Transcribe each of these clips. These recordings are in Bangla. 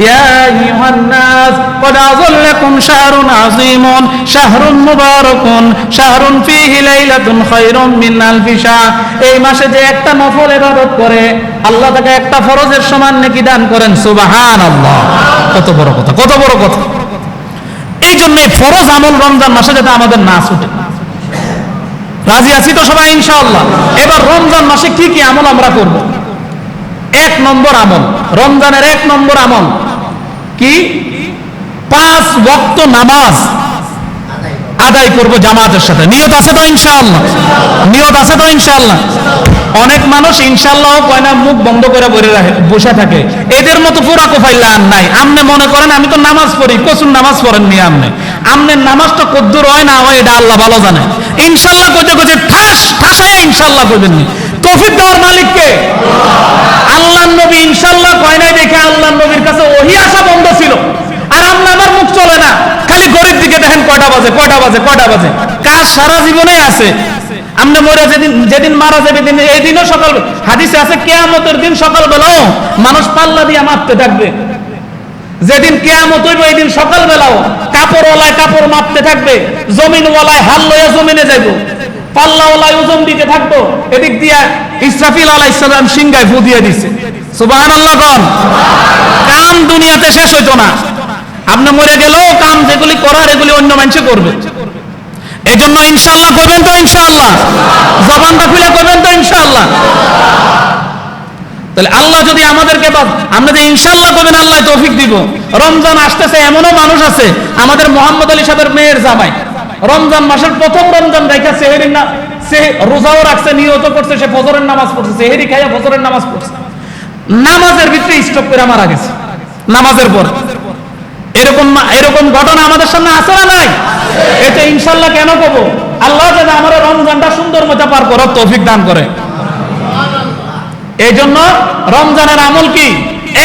يا أيها الناس قد أظلكم شهر عظيم شهر مبارك شهر فيه ليلة خير من ألف شهر এই মাসে যে একটা নফল ইবাদত করে আল্লাহ তাকে একটা ফরজের সমান নেকি দান করেন সুবহানাল্লাহ কত বড় কথা কত বড় কথা এই জন্য ফরজ আমল রমজান মাসে যাতে আমাদের না ছুটে রাজি আছি তো সবাই ইনশাআল্লাহ এবার রমজান মাসে কি কি আমল আমরা করব এক নম্বর আমল। রমজানের এক নম্বর আমল। কি? পাঁচ ওয়াক্ত নামাজ আদায় করব জামাতের সাথে। নিয়ত আছে তো ইনশাআল্লাহ? নিয়ত আছে তো ইনশাআল্লাহ? অনেক মানুষ ইনশাআল্লাহ কয় না, মুখ বন্ধ করে বসে রাখে, বসে থাকে। এদের মতো পুরা কোফাইলা আর নাই। আমনে মনে করেন, আমি তো নামাজ পড়ি, কসুর নামাজ পড়েন নি আমনে আমনের নামাজটা কদ্দুর হয় না হয়, এটা আল্লাহ ভালো জানে। ইনশাআল্লাহ কইতে কইতে ঠাস ঠাসায় ইনশাআল্লাহ কইবেন নি তৌফিক দেওয়ার মালিক কে আল্লাহ নবী ইনশাআল্লাহ কয় নাই দেখে আল্লাহ নবীর কাছে ওহি আসা বন্ধ ছিল। আর আপনি আমার মুখ চলে না। খালি গরিব দিকে দেখেন কয়টা বাজে কয়টা বাজে কয়টা বাজে। কাজ সারা জীবনে আছে। আপনি মরে যেদিন যেদিন মারা যাবে, দিন, এই দিনও সকাল, হাদিসে আছে, কেয়ামতের দিন সকালবেলাও মানুষ পাল্লা দিয়ে মাপতে থাকবে। যেদিন কেয়ামত হইব এই দিন সকালবেলাও কাপড়ওয়ালায় কাপড় মাপতে থাকবে, জমিনওয়ালায় হাল লইয়া জমিনে যাইব। পাল্লাওয়ালায় ওজন দিতে থাকব। এদিক দিয়া ইসরাফিল কন। দুনিয়াতে শেষ হইতো না। আপনি মরে গেলেও কাম যেগুলি করার, এগুলি অন্য মানুষে করবে। এই জন্য ইনশাল্লাহ করবেন তো ইনশাআল্লাহ। জবানটা খুলে করবেন তো ইনশাআল্লাহ। তাহলে আল্লাহ যদি আমাদেরকে আমরা যে ইনশাল্লাহ করবেন, আল্লাহ তৌফিক দিব। রমজান আসতেছে, এমনও মানুষ আছে, আমাদের মোহাম্মদ আলী সাহেবের মেয়ের জামাই। রমজান মাসের প্রথম রমজান দেখা সেহেরির না সে রোজাও রাখছে, নিয়ত করছে, সে ফজরের নামাজ পড়ছে, সেহেরি খাইয়া ফজরের নামাজ পড়ছে। নামাজের ভিতরে স্টপ করে মারা গেছে। নামাজের পর। এরকম এরকম ঘটনা আমাদের সামনে আছে না নাই? এটা ইনশাল্লাহ কেন কব আল্লাহ যেন আমার রমজানটা সুন্দর মতো পার করার তৌফিক দান করে। এই জন্য রমজানের আমল কি?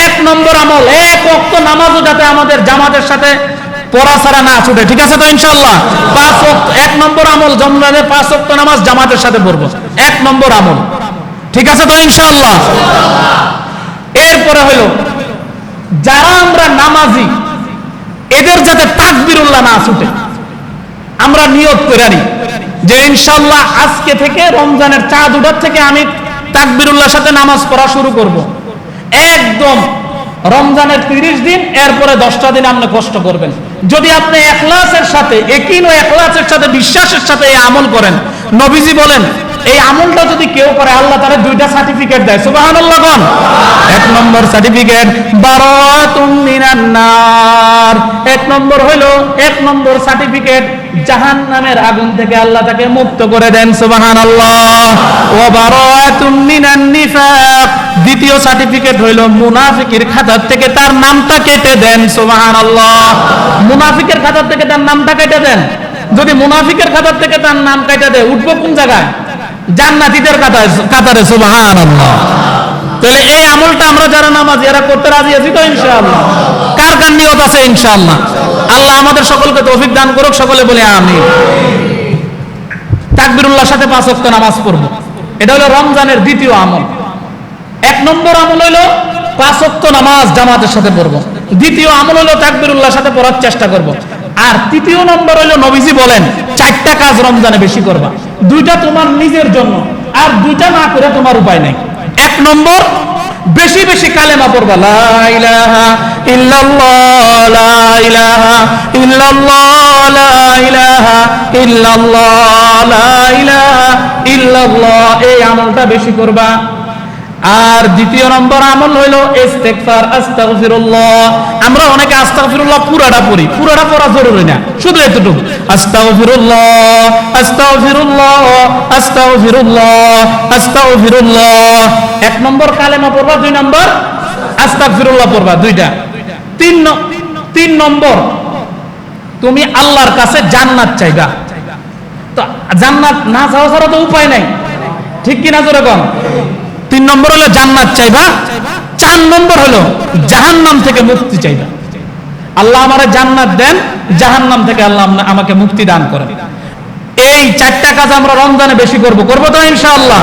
এক নম্বর আমল, এক অক্ত নামাজও যাতে আমাদের জামাতের সাথে পড়া ছাড়া না ছুটে, ঠিক আছে তো ইনশাল্লাহ পাঁচ এক নম্বর আমল রমজানের পাঁচ অক্ত নামাজ জামাতের সাথে পড়ব। এক নম্বর আমল। ঠিক আছে তো ইনশাল্লাহ এরপরে হলো, যারা আমরা নামাজি, এদের যাতে তাকবিরুল্লাহ না ছুটে, আমরা নিয়ত করে নিই যে ইনশাল্লাহ আজকে থেকে রমজানের চাঁদ উঠার থেকে আমি তাকবিরুল্লাহর সাথে নামাজ পড়া শুরু করব। একদম রমজানের তিরিশ দিন, এরপরে দশটা দিন আপনি কষ্ট করবেন। যদি আপনি একলাসের সাথে একিন ও এখলাসের সাথে, বিশ্বাসের সাথে এই আমল করেন, নবীজি বলেন, এই আমলটা যদি কেউ করে, আল্লাহ তারা দুইটা সার্টিফিকেট দেয়। সুবাহ এক নম্বর সার্টিফিকেট বারো তুমি নম্বর হইল এক নম্বর সার্টিফিকেট জাহান নামের আগুন থেকে আল্লাহ তাকে মুক্ত করে দেন সুবাহান আল্লাহ দ্বিতীয় সার্টিফিকেট হইল মুনাফিকের খাতার থেকে তার নামটা কেটে দেন সুবাহান আল্লাহ মুনাফিকের খাতার থেকে তার নামটা কেটে দেন। যদি মুনাফিকের খাতার থেকে তার নাম কেটে দেয়, উঠবো কোন জায়গায়? জান্নাতীদের কাতারে সুবাহান আল্লাহ তাহলে এই আমলটা আমরা যারা নামাজ, এরা করতে রাজি আছি তো ইনশাআল্লাহ। কার কার নিয়ত আছে ইনশাআল্লাহ? আল্লাহ আমাদের সকলকে তৌফিক দান করুক, সকলে বলে আমি তাকবিরুল্লাহর সাথে পাঁচ ওয়াক্ত নামাজ পড়ব। এটা হলো রমজানের দ্বিতীয় আমল। এক নম্বর আমল হলো পাঁচ ওয়াক্ত নামাজ জামাতের সাথে পড়ব। দ্বিতীয় আমল হলো তাকবিরুল্লাহর সাথে পড়ার চেষ্টা করব। আর তৃতীয় নম্বর হলো নবীজি বলেন, চারটা কাজ রমজানে বেশি করবা। দুইটা তোমার নিজের জন্য, আর দুইটা না করে তোমার উপায় নাই। এক নম্বর, বেশি বেশি কালেমা পড়বা। এই আমলটা বেশি করবা। আর দ্বিতীয় নম্বর আমল হইল ইস্তেগফার, আস্তাগফিরুল্লাহ। আমরা অনেকে আস্তাগফিরুল্লাহ পুরাটা পড়ি। পুরাটা পড়া জরুরি না, শুধু এতটুকু। আস্তাগফিরুল্লাহ আস্তাগফিরুল্লাহ আস্তাগফিরুল্লাহ আস্তাগফিরুল্লাহ। এক নম্বর কালেমা পড়বা, দুই নম্বর? আস্তাগফিরুল্লাহ পড়বা, দুইটা। তিন তিন নম্বর, তুমি আল্লাহর কাছে জান্নাত চাইবা। তো জান্নাত না চাওয়া ছাড়া তো উপায় নাই। ঠিক কিনা জোরে কম তিন নম্বর হলো জান্নাত চাইবা। চার নম্বর হলো জাহান্নাম থেকে মুক্তি চাইবা। আল্লাহ আমারে জান্নাত দেন, জাহান্নাম থেকে আল্লাহ আমাকে মুক্তি দান করেন। এই চারটা কাজ আমরা রমজানে বেশি করব। করব তো ইনশাআল্লাহ?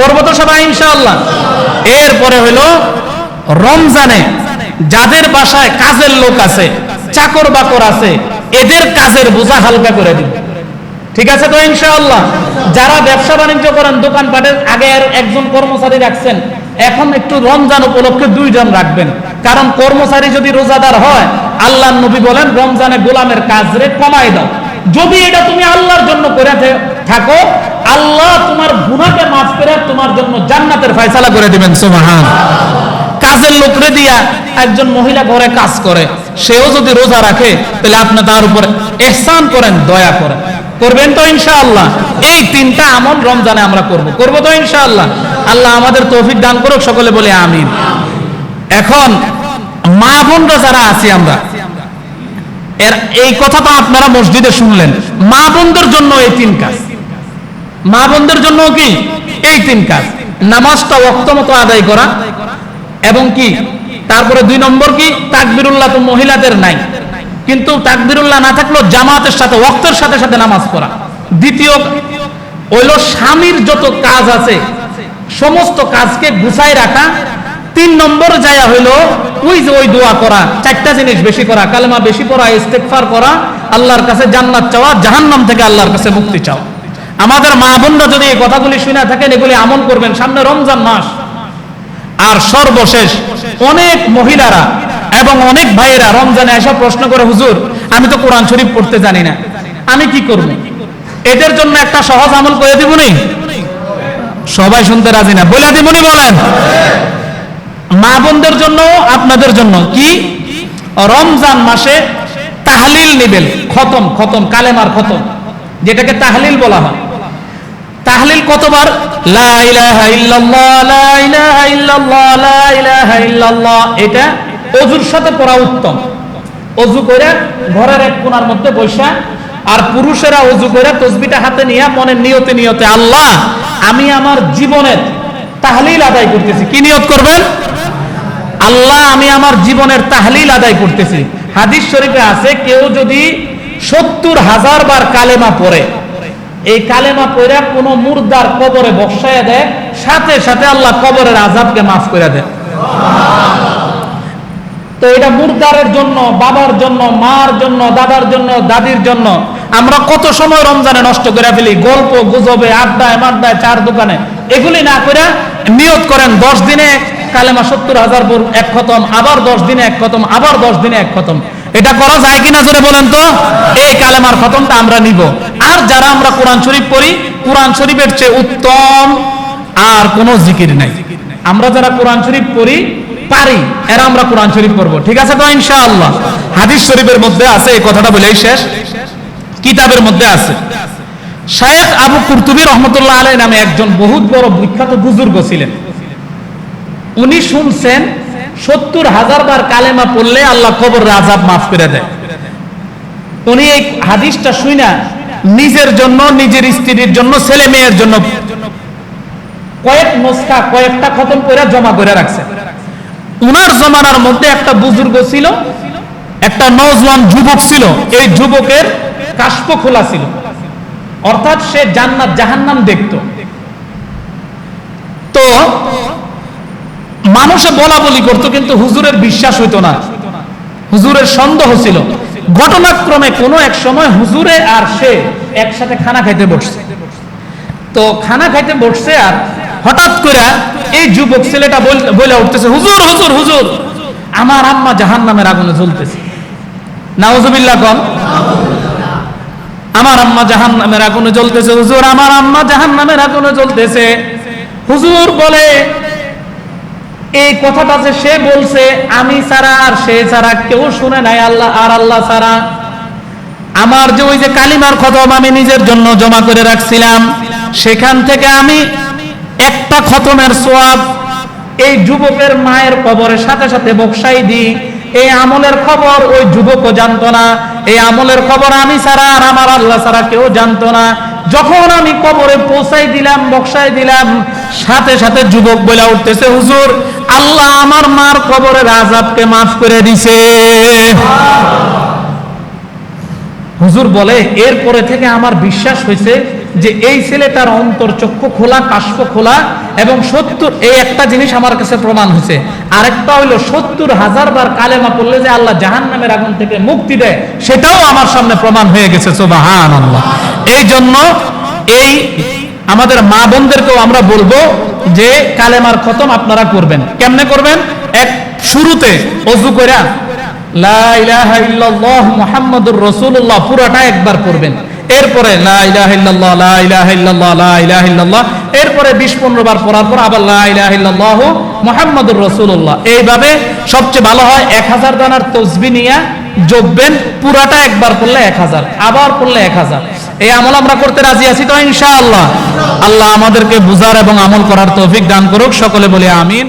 করব তো সবাই ইনশাআল্লাহ? এরপরে হলো রমজানে যাদের বাসায় কাজের লোক আছে, চাকর বাকর আছে, এদের কাজের বোঝা হালকা করে দিন। ঠিক আছে তো ইনশাআল্লাহ? যারা ব্যবসা বাণিজ্য করেন দোকানপাটের আগে আর একজন কর্মচারী রাখছেন, এখন একটু রমজান উপলক্ষে দুইজন রাখবেন। কারণ কর্মচারী যদি রোজাদার হয় আল্লাহ নবী বলেন, রমজানে গোলামের কাজ রে কমাই দাও। যদি এটা তুমি আল্লাহর জন্য করে থাকো, আল্লাহ তোমার গুনাহকে মাফ করে তোমার জন্য জান্নাতের ফয়সালা করে দিবেন, সুবহান। কাজের লোকরে দিয়া একজন মহিলা ঘরে কাজ করে, সেও যদি রোজা রাখে, তাহলে আপনি তার উপরে এহসান করেন, দয়া করেন। করবেন তো ইনশাআল্লাহ। এই তিনটা আমল রমজানে আমরা করব। করব তো ইনশাআল্লাহ। আল্লাহ আমাদের তৌফিক দান করুক, সকলে বলে আমিন। এখন মা বোনরা যারা আছি আমরা এর এই কথাটা আপনারা মসজিদে শুনলেন। মা বোনদের জন্য এই তিন কাজ। মা বোনদের জন্য কি? এই তিন কাজ। নামাজটা মতো আদায় করা এবং কি? তারপরে দুই নম্বর কি? তাকবিরুল্লাহ তো মহিলাদের নাই। কিন্তু তাকবিরুল্লাহ না থাকলেও জামাতের সাথে ওক্তের সাথে সাথে নামাজ পড়া। দ্বিতীয়, হইল স্বামীর যত কাজ আছে, সমস্ত কাজকে গুছাই রাখা তিন নম্বর জায়গা হইল, ওই যে ওই দোয়া করা, চারটা জিনিস বেশি করা, কালেমা বেশি পড়া ইস্তেকফার করা, আল্লাহর কাছে জান্নাত চাওয়া, জাহান্নাম থেকে আল্লাহর কাছে মুক্তি চাও আমাদের মা বোনরা যদি এই কথাগুলি শুনে থাকেন, এগুলি আমল করবেন সামনে রমজান মাস। আর সর্বশেষ, অনেক মহিলারা এবং অনেক ভাইয়েরা রমজানে এসব প্রশ্ন করে, হুজুর, আমি তো কোরআন শরীফ পড়তে জানি না। আমি কি করব? এদের জন্য একটা সহজ আমল করে দিবনি? সবাই শুনতে রাজি না? বলে দিবনি বলেন। মা বোনদের জন্য, আপনাদের জন্য কি? রমজান মাসে তাহলিল নিবেন। খতম খতম, কালেমার খতম, যেটাকে তাহলিল বলা হয়। তাহলিল কতবার? লা লা এটা অজুর সাথে পড়া উত্তম। অজু করে ঘরের এক কোণার মধ্যে বসা, আর পুরুষেরা অজু করে তসবিটা হাতে নিয়ে মনের নিয়তে নিয়তে, আল্লাহ, আমি আমার জীবনের তাহলিল আদায় করতেছি। কি নিয়ত করবেন? আল্লাহ, আমি আমার জীবনের তাহলিল আদায় করতেছি। হাদিস শরীফে আছে, কেউ যদি সত্তর হাজার বার কালেমা পড়ে, এই কালেমা পড়ে কোনো মুর্দার কবরে বসায় দেয়, সাথে সাথে আল্লাহ কবরের আজাবকে মাফ করে দেয়। তো এটা মুর্দারের জন্য, বাবার জন্য, মার জন্য, দাদার জন্য, দাদির জন্য। আমরা কত সময় রমজানে নষ্ট করে ফেলি, গল্প, গুজবে, আড্ডায়, মাড্ডায়, চার দোকানে। এগুলি না করে নিয়ত করেন, দশ দিনে কালেমা সত্তর হাজার এক খতম, আবার দশ দিনে এক খতম, আবার দশ দিনে এক খতম। এটা করা যায় কিনা জোরে বলেন তো? এই কালেমার খতমটা আমরা নিব। আর যারা আমরা কোরআন শরীফ পড়ি, কোরআন শরীফের চেয়ে উত্তম আর কোনো জিকির নাই। আমরা যারা কোরআন শরীফ পড়ি, পারি, এরা আমরা কোরআন শরীফ পড়ব। ঠিক আছে তো ইনশাআল্লাহ? হাদিস শরীফের মধ্যে আছে, এই কথাটা বলেই শেষ। কিতাবের মধ্যে আছে। শায়েখ আবু কুরতুবি রহমতুল্লাহ আলাই নামে একজন বহুত বড় বিখ্যাত বুজুর্গ ছিলেন। উনি শুনছেন সত্তর হাজার বার কালেমা পড়লে আল্লাহ কবর আজাব মাফ করে দেয়। উনি এই হাদিসটা শুইনা নিজের জন্য, নিজের স্ত্রীর জন্য, ছেলে মেয়ের জন্য কয়েক নস্কা, কয়েকটা খতম করে জমা করে রাখছে। উনার জমানার মধ্যে একটা বুজুর্গ ছিল, একটা নজওয়ান যুবক ছিল, এই যুবকের কাশ্প খোলা ছিল। অর্থাৎ সে জান্নাত জাহান্নাম দেখত। তো মানুষে বলা বলি করতো, কিন্তু হুজুরের বিশ্বাস হইতো না। হুজুরের সন্দেহ ছিল। ঘটনাক্রমে কোনো এক সময় হুজুরে আর সে একসাথে খানা খাইতে বসছে। তো খানা খাইতে বসছে আর হঠাৎ করে এই যুবক ছেলেটা বলে উঠতেছে, হুজুর হুজুর হুজুর, আমার আম্মা জাহান নামের আগুনে জ্বলতেছে। নাউজুবিল্লাহ কন। আমার আম্মা জাহান নামের আগুনে জ্বলতেছে, হুজুর, আমার আম্মা জাহান নামের আগুনে জ্বলতেছে। হুজুর বলে এই কথাটা যে সে বলছে, আমি ছাড়া আর সে ছাড়া কেউ শুনে নাই, আল্লাহ আর আল্লাহ ছাড়া। আমার যে ওই যে কালিমার খতম আমি নিজের জন্য জমা করে রাখছিলাম, সেখান থেকে আমি একটা খতমের সোয়াব এই যুবকের মায়ের কবরের সাথে সাথে বক্সাই দিই। এই আমলের খবর ওই যুবকও জানতো না, এই আমলের খবর আমি ছাড়া আর আমার আল্লাহ ছাড়া কেউ জানতো না। যখন আমি কবরে পৌঁছাই দিলাম, বক্সাই দিলাম, সাথে সাথে যুবক বলে উঠতেছে, হুজুর আল্লাহ আমার মার কবরের আজাবকে মাফ করে দিছে। হুজুর বলে, এরপরে থেকে আমার বিশ্বাস হয়েছে যে এই ছেলেটার অন্তর চক্ষু খোলা কাশ্প খোলা এবং সত্তর, এই একটা জিনিস আমার কাছে প্রমাণ হয়েছে। আরেকটা হইল, সত্তর হাজার বার কালেমা পড়লে যে আল্লাহ জাহান নামের আগুন থেকে মুক্তি দেয়, সেটাও আমার সামনে প্রমাণ হয়ে গেছে সোবাহান এই জন্য এই আমাদের মা বোনদেরকেও আমরা বলব যে কালেমার খতম আপনারা করবেন। কেমনে করবেন? এক শুরুতে অজু পড়বেন এরপরে 20 15 বার পড়ার পর আবার রাসূলুল্লাহ এইভাবে সবচেয়ে ভালো হয় 1000 দানার তসবিহ নিয়া যোগবেন। পুরাটা একবার পড়লে 1000 আবার পড়লে 1000 এই আমল আমরা করতে রাজি আছি তো, ইনশাআল্লাহ। আল্লাহ আমাদেরকে বুঝার এবং আমল করার তৌফিক দান করুক, সকলে বলে আমিন।